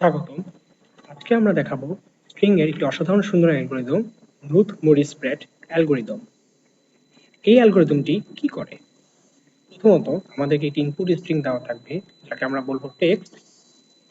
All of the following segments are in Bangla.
স্বাগতম। আজকে আমরা দেখাবো স্ট্রিং এর একটি অসাধারণ সুন্দর algorithm Knuth Morris Pratt algorithm. এই অ্যালগরিদমটি কি করে? প্রথমত আমাদেরকে একটি ইনপুট স্ট্রিং দেওয়া থাকবে, যাকে আমরা বলব টেক্সট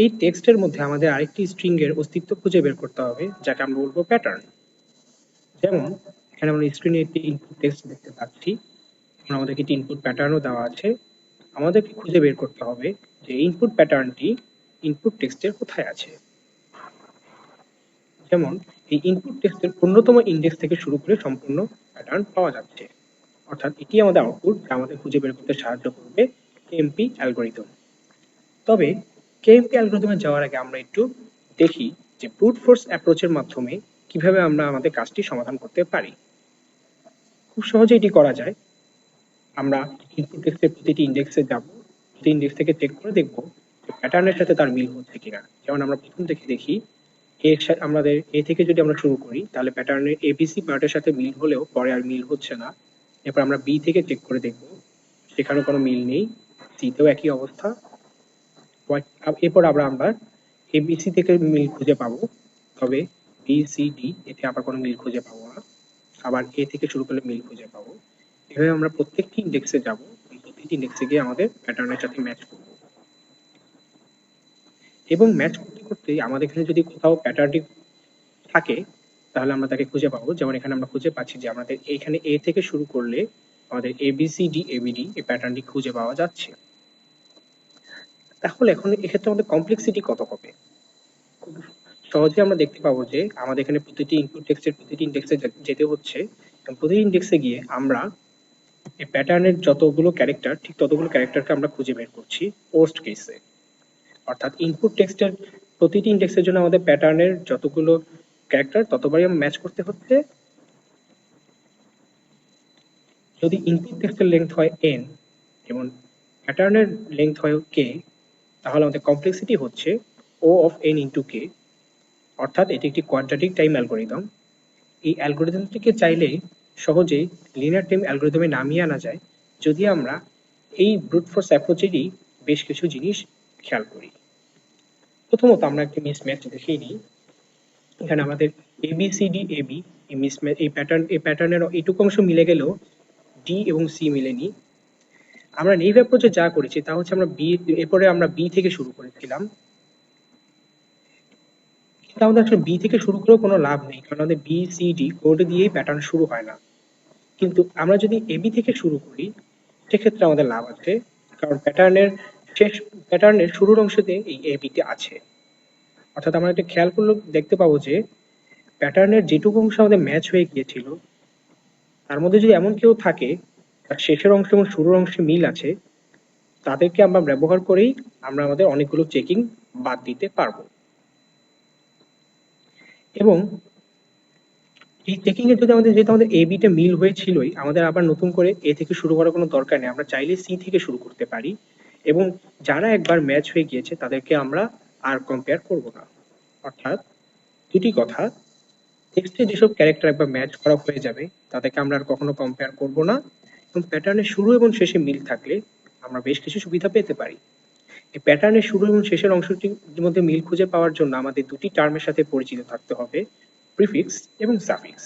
এই টেক্সটের মধ্যে আমাদের আরেকটি স্ট্রিং এর অস্তিত্ব খুঁজে বের করতে হবে, যাকে আমরা বলব প্যাটার্ন যেমন, এখানে আমরা স্ক্রিনে একটি ইনপুট টেক্সট দেখতে পাচ্ছি। আমাদেরকে একটি ইনপুট প্যাটার্নও দেওয়া আছে। আমাদেরকে খুঁজে বের করতে হবে যে ইনপুট প্যাটার্নটি ইনপুট টেক্সটের কোথায় আছে? যেমন, এই ইনপুট টেক্সটের অন্যতম ইন্ডেক্স থেকে শুরু করে সম্পূর্ণ প্যাটার্ন পাওয়া যাচ্ছে। অর্থাৎ এটি আমাদের আউটপুট যা আমাদের খুঁজে বের করতে সাহায্য করবে কেএমপি অ্যালগোরিদম তবে কেএমপি অ্যালগোরিদমে যাওয়ার আগে আমরা একটু দেখি যে ব্রুট ফোর্স অ্যাপ্রোচের মাধ্যমে কীভাবে আমরা আমাদের কাজটি সমাধান করতে পারি। খুব সহজে এটি করা যায়। আমরা ইনপুট টেক্সটের প্রতিটি ইন্ডেক্সে যাব প্রতি ইন্ডেক্স থেকে চেক করে দেখব প্যাটার্নের সাথে তার মিল হচ্ছে কিনা। যেমন আমরা প্রথম থেকে দেখি, এর সাথে আমাদের এ থেকে যদি আমরা শুরু করি, তাহলে প্যাটার্নের এবিসি পার্টের সাথে মিল হলেও পরে আর মিল হচ্ছে না। এরপর আমরা বি থেকে চেক করে দেখব সেখানে কোনো মিল নেই। সিতেও একই অবস্থা। এরপর আবার আমরা এবিসি থেকে মিল খুঁজে পাবো, তবে বি সি ডি এতে আবার কোনো মিল খুঁজে পাবো না। আবার এ থেকে শুরু করলে মিল খুঁজে পাবো। এভাবে আমরা প্রত্যেকটি ইন্ডেক্সে যাব। প্রতিটি ইন্ডেক্সে গিয়ে আমাদের প্যাটার্নের সাথে ম্যাচ করব। এবং ম্যাচ করতে করতে আমাদের এখানে যদি কোথাও প্যাটার্নটি থাকে, তাহলে আমরা তাকে খুঁজে পাবো। যেমন এখানে আমরা খুঁজে পাচ্ছি যে আমাদের এখানে এ থেকে শুরু করলে আমাদের এবিসিডি এবিডি এই প্যাটার্নটি খুঁজে পাওয়া যাচ্ছে। তাহলে এখন এক্ষেত্রে আমাদের কমপ্লেক্সিটি কত হবে? সহজে আমরা দেখতে পাবো যে আমাদের এখানে প্রতিটি ইনপুট টেক্সটের প্রতিটি ইন্ডেক্সে যেতে হচ্ছে প্রতিটি ইন্ডেক্সে গিয়ে আমরা এই প্যাটার্নের যতগুলো ক্যারেক্টার ঠিক ততগুলো ক্যারেক্টারকে আমরা খুঁজে বের করছি পোস্ট কেসে অর্থাৎ ইনপুট টেক্সটের প্রতিটি ইন্ডেক্সের জন্য আমাদের প্যাটার্নের যতগুলো ক্যারেক্টার ততবারই আমরা ম্যাচ করতে হচ্ছে। যদি ইনপুট টেক্সটের লেন্থ হয় এন এবং প্যাটার্নের লেন্থ হয় কে তাহলে আমাদের কমপ্লেক্সিটি হচ্ছে O of N into K অর্থাৎ এটি একটি কোয়াড্রাটিক টাইম অ্যালগোরিদম এই অ্যালগোরিদমটিকে চাইলে সহজেই লিনিয়ার টাইম অ্যালগোরিদমে নামিয়ে আনা যায়। যদি আমরা এই ব্রুট ফোর্স অ্যাপ্রোচেরই বেশ কিছু জিনিস খেয়াল করি। প্রথমত আমরা একটি মিসম্যাচ দেখেই নিই। এখানে আমাদের এবিসিডি এবি এই মিসম্যাচ এই প্যাটার্ন এই প্যাটার্নের এইটুকু অংশ মিলে গেলেও ডি এবং সি মিলেনি। আমরা নেইভ অ্যাপ্রোচে যা করেছি তা হচ্ছে আমরা বি এরপরে আমরা বি থেকে শুরু করেছিলাম। কিন্তু আমাদের আসলে বি থেকে শুরু করেও কোনো লাভ নেই, কারণ আমাদের বি সি ডি কোড দিয়েই প্যাটার্ন শুরু হয় না। কিন্তু আমরা যদি এবি থেকে শুরু করি, সেক্ষেত্রে আমাদের লাভ আছে, কারণ প্যাটার্নের শেষ প্যাটার্নের শুরুর অংশতে এই এবিতে আছে। অর্থাৎ আমরা এটা খেয়াল করলে দেখতে পাবো যে প্যাটার্নের যেটুকু অংশ আমাদের ম্যাচ হয়ে গিয়েছিল, তার মধ্যে যদি এমন কেউ থাকে, তার শেষের অংশ এবং শুরুর অংশে মিল আছে, তাদেরকে আমরা ব্যবহার করেই আমরা আমাদের অনেকগুলো চেকিং বাদ দিতে পারব। এবং এই চেকিং এর যদি আমাদের যেহেতু আমাদের এ বিটা মিল হয়েছিলই, আমাদের আবার নতুন করে এ থেকে শুরু করার কোনো দরকার নেই, আমরা চাইলে সি থেকে শুরু করতে পারি। এবং যারা একবার ম্যাচ হয়ে গিয়েছে, তাদেরকে আমরা আর কম্পেয়ার করব না। অর্থাৎ দুটি কথা টেক্সটে যেসব ক্যারেক্টার একবার ম্যাচ করা হয়ে যাবে, তাদেরকে আমরা আর কখনো কম্পেয়ার করব না এবং প্যাটার্নের শুরু এবং শেষে মিল থাকলে আমরা বেশ কিছু সুবিধা পেতে পারি। এই প্যাটার্নের শুরু এবং শেষের অংশটির মধ্যে মিল খুঁজে পাওয়ার জন্য আমাদের দুটি টার্মের সাথে পরিচিত থাকতে হবে প্রিফিক্স এবং সাফিক্স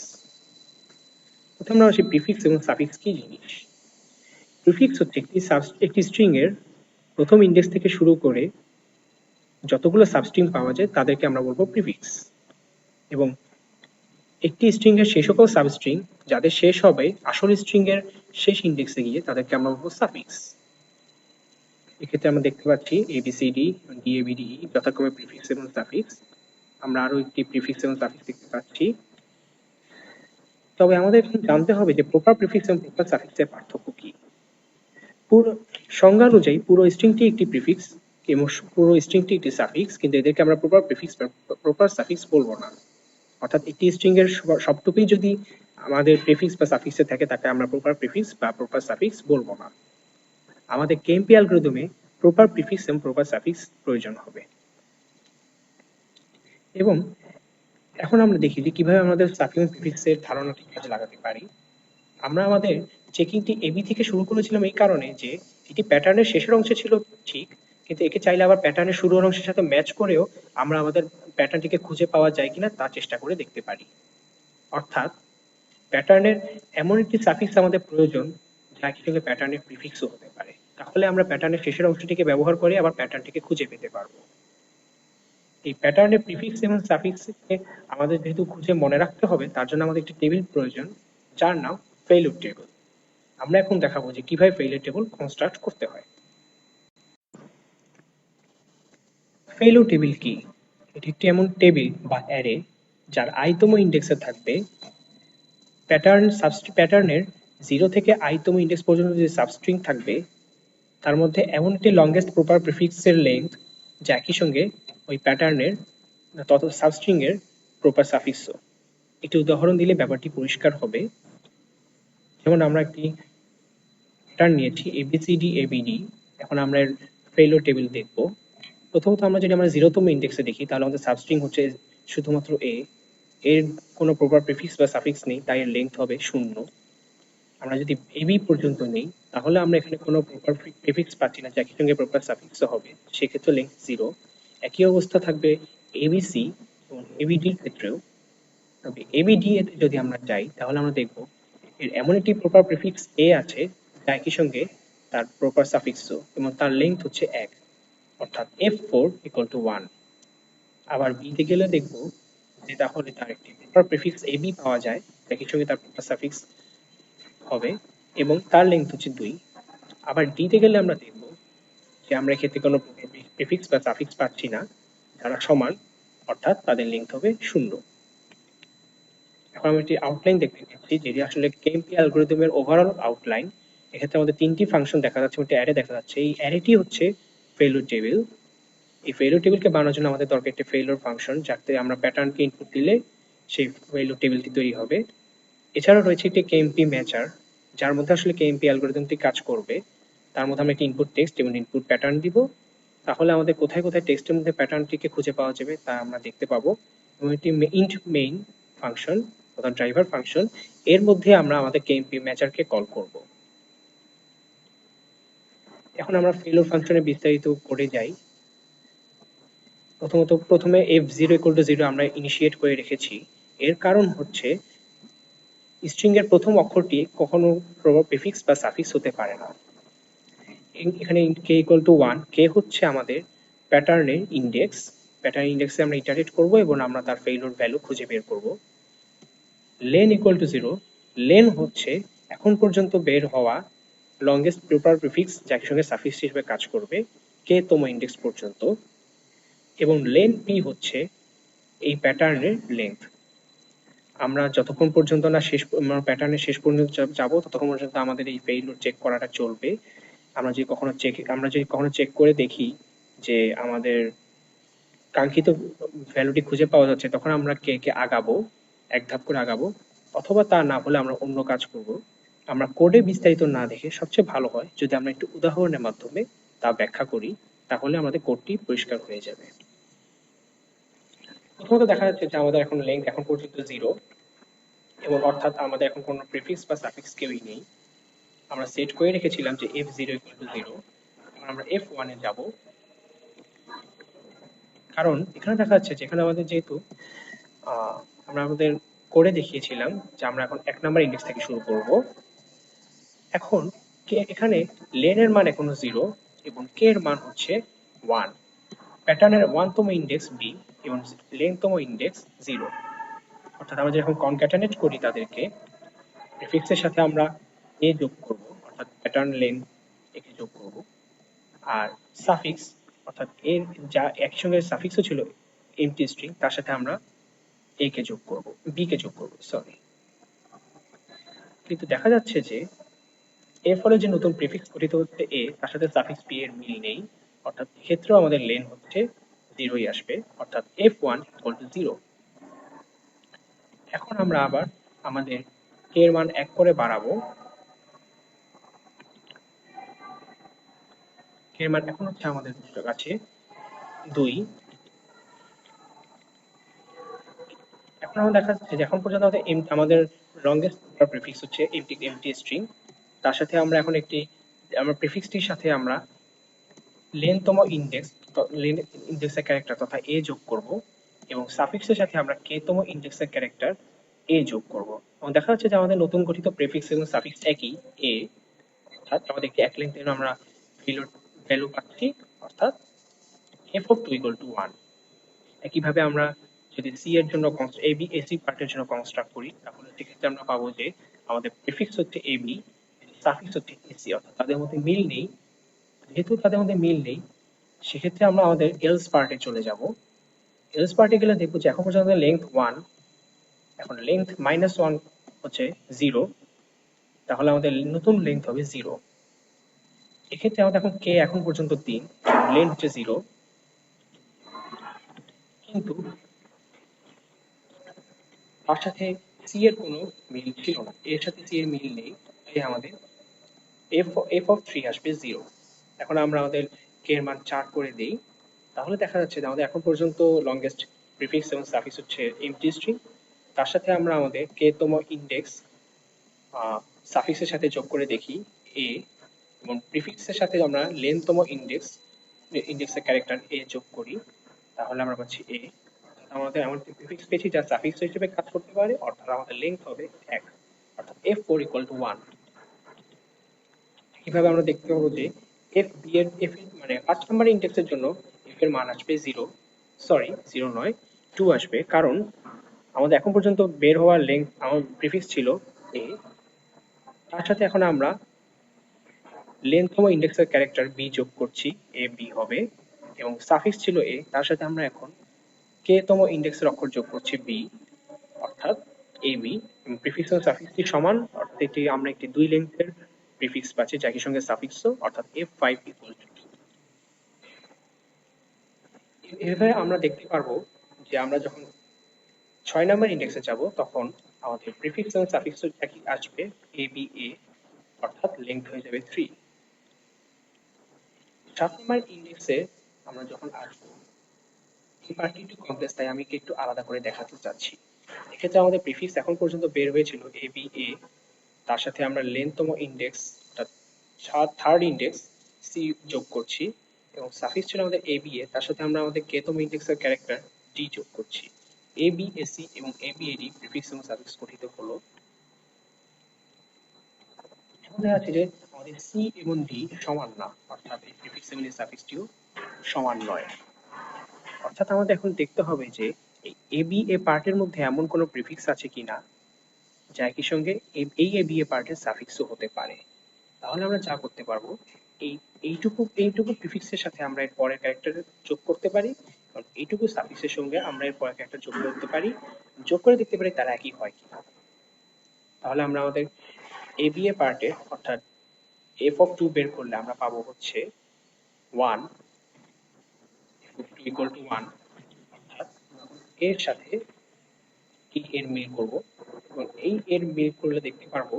প্রথমে আমরা আসি প্রিফিক্স এবং সাফিক্স কি জিনিস? প্রিফিক্স হচ্ছে একটি একটি স্ট্রিং এর প্রথম ইন্ডেক্স থেকে শুরু করে যতগুলো সাবস্ট্রিং পাওয়া যায়, তাদেরকে আমরা বলব প্রিফিক্স এবং একটি স্ট্রিং এর শেষ সকল সাবস্ট্রিং যাদের শেষ হবে, আসল স্ট্রিং এর শেষ ইন্ডেক্সে গিয়ে তাদেরকে আমরা বলব সাফিক্স এক্ষেত্রে আমরা দেখতে পাচ্ছি এবিসিডি ডিএবিডি যথাক্রমে প্রিফিক্স এবং সাফিক্স আমরা আরও একটি প্রিফিক্স এবং সাফিক্স দেখতে পাচ্ছি। তবে আমাদের জানতে হবে যে প্রপার প্রিফিক্স এবং প্রপার সাফিক্সের পার্থক্য কি। পুরো সংজ্ঞা অনুযায়ী পুরো স্ট্রিংটি একটি প্রিফিক্স এবং পুরো স্ট্রিংটি একটি সাফিক্স কিন্তু এদেরকে আমরা প্রপার প্রিফিক্স প্রপার সাফিক্স বলব না। অর্থাৎ একটি স্ট্রিং এর সবটুকুই যদি আমাদের প্রিফিক্স বা সাফিক্সে থাকে, তাকে আমরা প্রপার প্রিফিক্স বা প্রপার সাফিক্স বলব না। আমাদের কেএমপি অ্যালগরিদমে প্রপার প্রিফিক্স এবং প্রপার সাফিক্স প্রয়োজন হবে। এবং এখন আমরা দেখি যে কীভাবে আমাদের সাফিক্স প্রিফিক্সের ধারণাটি কাজে লাগাতে পারি। আমরা আমাদের চেকিংটি এবি থেকে শুরু করেছিলাম এই কারণে যে এটি প্যাটার্নের শেষের অংশে ছিল ঠিক, কিন্তু একে চাইলে আবার প্যাটার্নের শুরুর অংশের সাথে ম্যাচ করেও আমরা আমাদের প্যাটার্নটিকে খুঁজে পাওয়া যায় কিনা তা চেষ্টা করে দেখতে পারি। অর্থাৎ প্যাটার্নের এমন একটি সাফিক্স আমাদের প্রয়োজন যা সঙ্গে প্যাটার্নের প্রিফিক্সও হতে পারে। তাহলে আমরা প্যাটার্নের শেষের অংশটিকে ব্যবহার করে আবার প্যাটার্নটিকে খুঁজে পেতে পারব। এই প্যাটার্নের প্রিফিক্স এবং সাফিক্সকে আমাদের যেহেতু খুঁজে মনে রাখতে হবে, তার জন্য আমাদের একটি টেবিল প্রয়োজন, যার নাম ফেইলুর টেবিল আমরা এখন দেখাবো যে কীভাবে ফেইলুর টেবিল কনস্ট্রাক্ট করতে হয়। ফেইলুর টেবিল কি? এটি একটি এমন টেবিল বা অ্যারে যার আইতম ইন্ডেক্সে থাকবে প্যাটার্ন প্যাটার্নের জিরো থেকে আইতম ইন্ডেক্স পর্যন্ত যে সাবস্ট্রিং থাকবে, তার মধ্যে এমন একটি লংগেস্ট প্রপার প্রিফিক্সের লেন্থ যা একই সঙ্গে ওই প্যাটার্নের তত সাবস্ট্রিং এর প্রপার সাফিক্সও একটি উদাহরণ দিলে ব্যাপারটি পরিষ্কার হবে। যেমন আমরা একটি প্যাটার্ন নিয়েছি এবিসিডি এবিডি এখন আমরা এর ফেলোর টেবিল দেখব। প্রথমত আমরা যদি আমরা জিরোতম ইন্ডেক্সে দেখি, তাহলে আমাদের সাবস্ট্রিং হচ্ছে শুধুমাত্র এ এর কোনো প্রপার প্রিফিক্স বা সাফিক্স নেই, তাই এর লেন্থ হবে শূন্য। আমরা যদি এবি পর্যন্ত নেই, তাহলে আমরা এখানে কোনো প্রপার প্রিফিক্স পাচ্ছি না, যার সঙ্গে প্রপার সাফিক্স হবে। সেক্ষেত্রে লেন্থ জিরো একই অবস্থা থাকবে এবিসি এবং এবিডির ক্ষেত্রেও। তবে এবিডি এতে যদি আমরা যাই, তাহলে আমরা দেখব, এর এমন একটি প্রপার প্রিফিক্স এ আছে একই সঙ্গে তার প্রপার সাফিক্সও এবং তার লেন্থ হচ্ছে এক, অর্থাৎ F four equal to one আবার বিতে গেলে দেখব যে তাহলে তার একটি প্রপার প্রিফিক্স এ বি পাওয়া যায়, একই সঙ্গে তার প্রপার সাফিক্স হবে এবং তার লেন্থ হচ্ছে দুই। আবার ডিতে গেলে আমরা দেখব যে আমরা এক্ষেত্রে কোনো প্রিফিক্স বা সাফিক্স পাচ্ছি না, যারা সমান, অর্থাৎ তাদের লেন্থ হবে শূন্য। এখন আমরা একটি আউটলাইন দেখতে পাচ্ছি যেটি আসলে কেএমপি অ্যালগরিদমের ওভারঅল আউটলাইন এক্ষেত্রে আমাদের তিনটি ফাংশন দেখা যাচ্ছে একটি অ্যারে দেখা যাচ্ছে। এই অ্যারেটি হচ্ছে ফেলোর টেবিল এই ফেলোর টেবিলকে বানানোর জন্য আমাদের দরকার একটি ফেলোর ফাংশন যাতে আমরা প্যাটার্নকে ইনপুট দিলে সেই ফেলোর টেবিলটি তৈরি হবে। এছাড়াও রয়েছে একটি কেএমপি ম্যাচার যার মধ্যে আসলে কেএমপি অ্যালগরিদমটি কাজ করবে। তার মধ্যে আমরা একটি ইনপুট টেক্সট এবং ইনপুট প্যাটার্ন দিব। তাহলে আমাদের কোথায় কোথায় টেক্সটের মধ্যে প্যাটার্নটিকে খুঁজে পাওয়া যাবে, তা আমরা দেখতে পাবো। এবং একটি ইন্ট মেইন ফাংশন অর্থাৎ ড্রাইভার ফাংশন এর মধ্যে আমরা আমাদের কেএমপি ম্যাচারকে কল করব। এখন আমরা ফেলোর ফাংশনে বিস্তারিত করে যাই। প্রথমত, প্রথমে F zero equal to zero আমরা ইনিশিয়েট করে রেখেছি। এর কারণ হচ্ছে স্ট্রিং এর প্রথম অক্ষরটি কখনো প্রিফিক্স বা সাফিক্স হতে পারে না। এখানে K equal to one K হচ্ছে আমাদের প্যাটার্নের ইন্ডেক্স প্যাটার্ন ইন্ডেক্সে আমরা ইটারেট করব এবং আমরা তার ফেইলোর ভ্যালু খুঁজে বের করব। Len equal to zero len হচ্ছে এখন পর্যন্ত বের হওয়া লংগেস্ট প্রপার প্রিফিক্স যার সঙ্গে সাফিক্স হিসেবে কাজ করবে, কে তম ইন্ডেক্স পর্যন্ত, এবং লেন পি হচ্ছে এই প্যাটার্নের লেন্থ আমরা যতক্ষণ পর্যন্ত না শেষ প্যাটার্নের শেষ পর্যন্ত যাব, ততক্ষণ পর্যন্ত আমাদের এই ফেইলুর চেক করাটা চলবে। আমরা যদি কখনো চেক আমরা যদি কখনো চেক করে দেখি যে আমাদের কাঙ্ক্ষিত ভ্যালুটি খুঁজে পাওয়া যাচ্ছে, তখন আমরা কে কে আগাবো, এক ধাপ করে আগাবো, অথবা তা না হলে আমরা অন্য কাজ করব। আমরা কোডে বিস্তারিত না দেখে সবচেয়ে ভালো হয় যদি আমরা একটু উদাহরণের মাধ্যমে তা ব্যাখ্যা করি, তাহলে আমাদের কোডটি পরিষ্কার হয়ে যাবে। প্রথমত দেখা যাচ্ছে যে আমাদের এখন লেন্থ এখন পর্যন্ত জিরো এবং অর্থাৎ আমাদের এখন কোনো প্রিফিক্স বা সাফিক্স কেউই নেই। আমরা সেট করে রেখেছিলাম যে F zero equal to zero আমরা এফ ওয়ানে যাব। কারণ এখানে দেখা যাচ্ছে যেখানে আমাদের যেহেতু আমরা আমাদের করে দেখিয়েছিলাম যে আমরা এখন এক নাম্বার ইন্ডেক্স থেকে শুরু করব। এখন এখানে লেনের মান এখনও জিরো এবং কে এর মান হচ্ছে ওয়ান প্যাটার্নের ওয়ানতম ইন্ডেক্স বি এবং লেনতম ইন্ডেক্স জিরো অর্থাৎ আমরা যখন কনক্যাটানেট করি তাদেরকে প্রিফিক্সের সাথে আমরা এ যোগ করব, অর্থাৎ প্যাটার্ন লেন একে যোগ করব। আর সাফিক্স অর্থাৎ এর যা একসঙ্গে সাফিক্সও ছিল এমটি স্ট্রিং তার সাথে আমরা এ কে যোগ করব বি কে যোগ করব সরি কিন্তু দেখা যাচ্ছে যে এর ফলে যে নতুন প্রিফিক্স গঠিত হচ্ছে এ তার সাথে সাফিক্স বি এর মিল নেই। অর্থাৎ ক্ষেত্রেও আমাদের লেন হচ্ছে জিরোই আসবে। অর্থাৎ F one equal to zero এখন আমরা আবার আমাদের কে এর মান এক করে বাড়াবো। কে এর মান এখন হচ্ছে আমাদের দুটো কাছে দুই। এখন আমরা দেখা যাচ্ছে যে এখন পর্যন্ত আমাদের এম আমাদের লংগেস্ট প্রিফিক্স হচ্ছে এমটি এমটি স্ট্রিং তার সাথে আমরা এখন একটি, আমরা প্রিফিক্সটির সাথে আমরা লেনতম ইন্ডেক্স ইন্ডেক্সের ক্যারেক্টার তথা এ যোগ করব এবং সাফিক্সের সাথে আমরা কে তম ইন্ডেক্সের ক্যারেক্টার এ যোগ করব। এবং দেখা যাচ্ছে যে আমাদের নতুন গঠিত প্রেফিক্স এবং সাফিক্স একই এ অর্থাৎ আমাদের একটি এক লেন্থের আমরা ভ্যালু পাচ্ছি, অর্থাৎ F of two equal to one একইভাবে আমরা যদি সি এর জন্য এ বি এসি পার্টের জন্য কনস্ট্রাক্ট করি, তাহলে সেক্ষেত্রে আমরা পাবো যে আমাদের প্রিফিক্স হচ্ছে এ বি সাফিক্স হচ্ছে এসি অর্থাৎ তাদের মধ্যে মিল নেই। যেহেতু তাদের মধ্যে মিল নেই, সেক্ষেত্রে আমরা আমাদের এলস পার্টে চলে যাব। এলস পার্টে গেলে দেখব যে এখন পর্যন্ত লেন্থ ওয়ান এখন লেন্থ মাইনাস ওয়ান হচ্ছে জিরো তাহলে আমাদের নতুন লেন্থ হবে জিরো এক্ষেত্রে আমাদের এখন কে এখন পর্যন্ত তিন লেন্থ হচ্ছে জিরো কিন্তু তার সাথে সি এর কোনো মিল ছিল না। এর সাথে সি এর মিল নেই, তাই আমাদের এফ এফ অফ থ্রি আসবে জিরো এখন আমরা আমাদের কে এর মান চার করে দেই। তাহলে দেখা যাচ্ছে যে আমাদের এখন পর্যন্ত লংগেস্ট প্রিফিক্স এবং সাফিক্স হচ্ছে এমটি স্ট্রিং তার সাথে আমরা আমাদের কে তম ইন্ডেক্স সাফিক্সের সাথে যোগ করে দেখি এ এবং প্রিফিক্সের সাথে আমরা লেনতম ইন্ডেক্স ইন্ডেক্সের ক্যারেক্টার এ যোগ করি, তাহলে আমরা পাচ্ছি এ আমাদের এমন প্রিফিক্স পেয়েছি যা সাফিক্স হিসেবে কাজ করতে পারে, অর্থাৎ আমাদের লেন্থ হবে এক। অর্থাৎ F four equal to one কীভাবে আমরা দেখতে পাবো যে এফ বি এর এফ মানে ফার্স্ট নাম্বার ইন্ডেক্সের জন্য এফ এর মান আসবে জিরো সরি জিরো নয় টু আসবে। কারণ আমাদের এখন পর্যন্ত বের হওয়ার লেন্থ আমার প্রিফিক্স ছিল এ তার সাথে এখন আমরা লেন্থতম ইন্ডেক্সের ক্যারেক্টার বি যোগ করছি এ বি হবে। এবং সাফিক্স ছিল এ তার সাথে আমরা এখন কে তম ইন্ডেক্সের অক্ষর যোগ করছি বি অর্থাৎ এ বি প্রিফিক্স ও সাফিক্সটি সমান, অর্থাৎ এটি আমরা একটি দুই লেন্থের প্রিফিক্স পাচ্ছি, যাকে সঙ্গে সাফিক্সও অর্থাৎ এফ ফাইভ ইকুয়াল টু এভাবে আমরা দেখতে পারব যে আমরা যখন ছয় নম্বর ইন্ডেক্সে যাব, তখন আমাদের প্রিফিক্স এবং সাফিক্স একই আসবে এ বি এ অর্থাৎ লেন্থ হয়ে যাবে থ্রি সাত নম্বর ইন্ডেক্সে আমরা যখন আসব, এই পার্টটি একটু কমপ্লেক্স তাই আমি একটু আলাদা করে দেখাতে চাচ্ছি। এক্ষেত্রে আমাদের প্রিফিক্স এখন পর্যন্ত বের হয়েছিল এ বি এ তার সাথে আমরা লেনতম ইন্ডেক্স থার্ড ইন্ডেক্স সি যোগ করছি এবং সাফিক্স ছিল আমাদের এ বি এ তার সাথে আমরা আমাদের কেতম ইন্ডেক্সের ক্যারেক্টার ডি যোগ করছি। এ বি এ সি এবং A B A D prefix এবং সাফিক্স গঠিত হলো। এখন দেখা যাচ্ছে যে আমাদের সি এবং ডি সমান না, অর্থাৎ এই প্রিফিক্স এবং সাফিক্সটিও সমান নয়। অর্থাৎ আমাদের এখন দেখতে হবে যে এই এ বি এ পার্টের মধ্যে এমন কোনো প্রিফিক্স আছে কিনা যা একই সঙ্গে এই এ বি এ পার্টের সাফিক্সও হতে পারে। তাহলে আমরা যা করতে পারব, এই, এইটুকু এইটুকু প্রিফিক্সের সাথে আমরা এর পরের ক্যারেক্টার যোগ করতে পারি, কারণ এইটুকু সাফিক্সের সঙ্গে আমরা এর পরের ক্যারেক্টার যোগ করতে পারি। যোগ করে দেখতে পারি তারা একই হয় কিনা। তাহলে আমরা আমাদের এ বি এ পার্টে অর্থাৎ এফ অফ টু বের করলে আমরা পাবো হচ্ছে ওয়ান ইকুয়াল টু ওয়ান অর্থাৎ এর সাথে কি এর মিল করব। এবং এই এর মিল করলে দেখতে পারব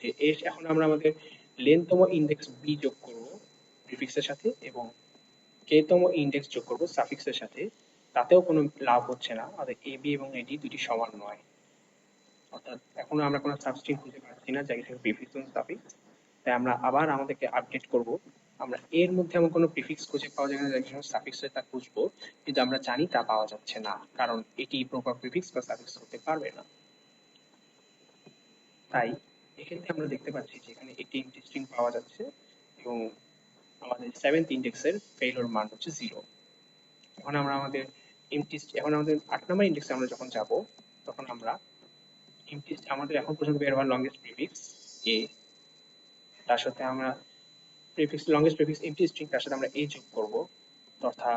যে এর এখন আমরা আমাদের লেনতম ইন্ডেক্স বি যোগ করব প্রিফিক্সের সাথে এবং কে তম ইন্ডেক্স যোগ করব সাফিক্সের সাথে। তাতেও কোনো লাভ হচ্ছে না। অর্থাৎ এ বি এবং এডি দুটি সমান নয়। অর্থাৎ এখনও আমরা কোনো সাবস্ট্রিং খুঁজে পাচ্ছি না যাকে প্রিফিক্স এবং সাফিক্স তাই আমরা আবার আমাদেরকে আপডেট করব। আমরা এর মধ্যে এমন কোনো প্রিফিক্স খুঁজে পাওয়া যায় না যাকে সাফিক্স তা খুঁজবো। কিন্তু আমরা জানি তা পাওয়া যাচ্ছে না, কারণ এটি প্রপার প্রিফিক্স বা সাফিক্স হতে পারবে না। তাই এক্ষেত্রে আমরা দেখতে পাচ্ছি যে এখানে একটি ইন্টারেস্টিং পাওয়া যাচ্ছে এবং আমাদের সেভেন্থ ইন্ডেক্সের ফেইলর মান হচ্ছে জিরো এখন আমরা আমাদের ইমটিস্ট এখন আমাদের আট নম্বর ইন্ডেক্সে আমরা যখন যাব, তখন আমরা ইমটিস্ট আমাদের এখন পর্যন্ত বের হওয়ার লংগেস্ট প্রিফিক্স এ তার সাথে আমরা prefix longest prefix empty string তার সাথে আমরা এই যোগ করব। তথা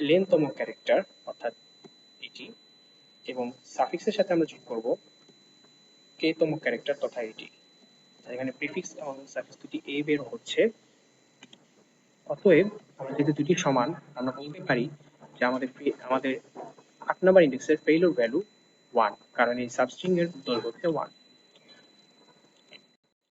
লেনতম ক্যারেক্টার অর্থাৎ এটি এবং সাফিক্সের সাথে আমরা যোগ করব কে তম ক্যারেক্টার তথা এটি এখানে প্রিফিক্স এবং সাফিক্স দুটি এ বের হচ্ছে। অতএব আমরা যেহেতু দুটি সমান, আমরা বলতে পারি যে আমাদের আমাদের আট নাম্বার ইন্ডেক্সের ফেইলর ভ্যালু ওয়ান কারণ এই সাবস্ট্রিং এর দৈর্ঘ্য হচ্ছে ওয়ান